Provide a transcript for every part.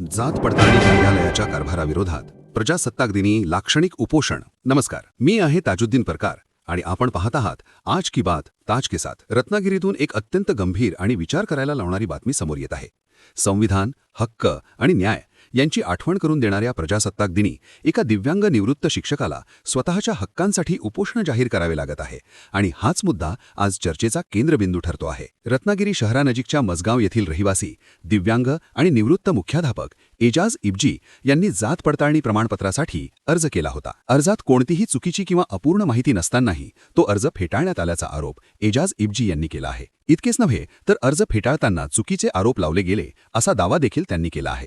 जात पडताळणी कार्यालयाच्या कारभाराविरोधात प्रजासत्ताक दिनी लाक्षणिक उपोषण. नमस्कार मी आहे ताजुद्दीन परकार आणि आपण पाहत आहात आज की बात ताज के साथ. रत्नागिरीतून एक अत्यंत गंभीर आणि विचार करायला लावणारी बातमी समोर येत आहे. संविधान हक्क आणि न्याय यांची आठवण करून देणाऱ्या प्रजासत्ताक दिनी एका दिव्यांग निवृत्त शिक्षकाला स्वतःच्या हक्कांसाठी उपोषण जाहीर करावे लागत आहे आणि हाच मुद्दा आज चर्चेचा केंद्रबिंदू ठरतो आहे. रत्नागिरी शहरानजीकच्या मजगाव येथील रहिवासी दिव्यांग आणि निवृत्त मुख्याध्यापक एजाज इब्जी यांनी जात पडताळणी प्रमाणपत्रासाठी अर्ज केला होता. अर्जात कोणतीही चुकीची किंवा अपूर्ण माहिती नसतानाही तो अर्ज फेटाळण्यात आल्याचा आरोप एजाज इब्जी यांनी केला आहे. इतकेच नव्हे तर अर्ज फेटाळताना चुकीचे आरोप लावले गेले असा दावा देखील त्यांनी केला आहे.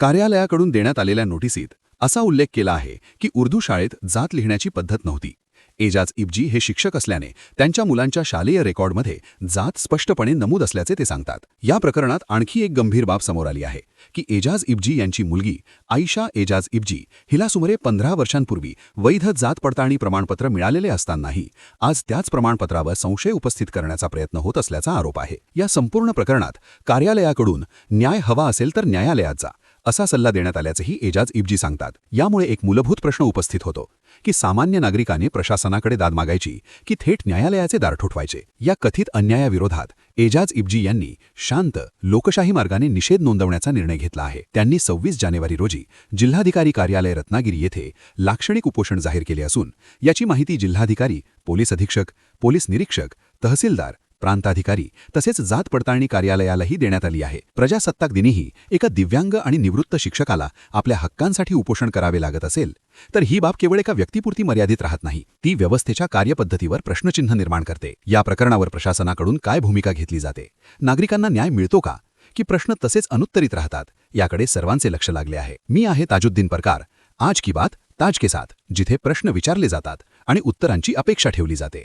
कार्यालयाकडून देण्यात आलेल्या नोटिसीत असा उल्लेख केला आहे की उर्दू शाळेत जात लिहिण्याची पद्धत नव्हती. एजाज इब्जी हे शिक्षक असल्याने त्यांच्या मुलांच्या शालेय रेकॉर्डमध्ये जात स्पष्टपणे नमूद असल्याचे ते सांगतात. या प्रकरणात आणखी एक गंभीर बाब समोर आली आहे की एजाज इब्जी यांची मुलगी आईशा एजाज इब्जी हिला सुमारे पंधरा वर्षांपूर्वी वैध जात पडताळणी प्रमाणपत्र मिळालेले असतानाही आज त्याच प्रमाणपत्रावर संशय उपस्थित करण्याचा प्रयत्न होत असल्याचा आरोप आहे. या संपूर्ण प्रकरणात कार्यालयाकडून न्याय हवा असेल तर न्यायालयात जा. असा सल्ला देण्यात आल्याचंही एजाज इब्जी सांगतात. यामुळे एक मूलभूत प्रश्न उपस्थित होतो की सामान्य नागरिकाने प्रशासनाकडे दाद मागायची की थेट न्यायालयाचे दार ठोठवायचे? या कथित अन्यायाविरोधात एजाज इब्जी यांनी शांत लोकशाही मार्गाने निषेध नोंदवण्याचा निर्णय घेतला आहे. त्यांनी सव्वीस जानेवारी रोजी जिल्हाधिकारी कार्यालय रत्नागिरी येथे लाक्षणिक उपोषण जाहीर केले असून याची माहिती जिल्हाधिकारी पोलीस अधीक्षक पोलीस निरीक्षक तहसीलदार प्रांताधिकारी तसेच जात पडताळणी कार्यालयालाही देण्यात आली आहे. प्रजासत्ताक दिनीही एका दिव्यांग आणि निवृत्त शिक्षकाला आपल्या हक्कांसाठी उपोषण करावे लागत असेल तर ही बाब केवळ एका व्यक्तीपुरती मर्यादित राहत नाही ती व्यवस्थेच्या कार्यपद्धतीवर प्रश्नचिन्ह निर्माण करते. या प्रकरणावर प्रशासनाकडून काय भूमिका घेतली जाते? नागरिकांना न्याय मिळतो का? की प्रश्न तसेच अनुत्तरित राहतात? याकडे सर्वांचे लक्ष लागले आहे. मी आहे ताजुद्दीन परकार. आज की बात ताज के साथ जिथे प्रश्न विचारले जातात आणि उत्तरांची अपेक्षा ठेवली जाते.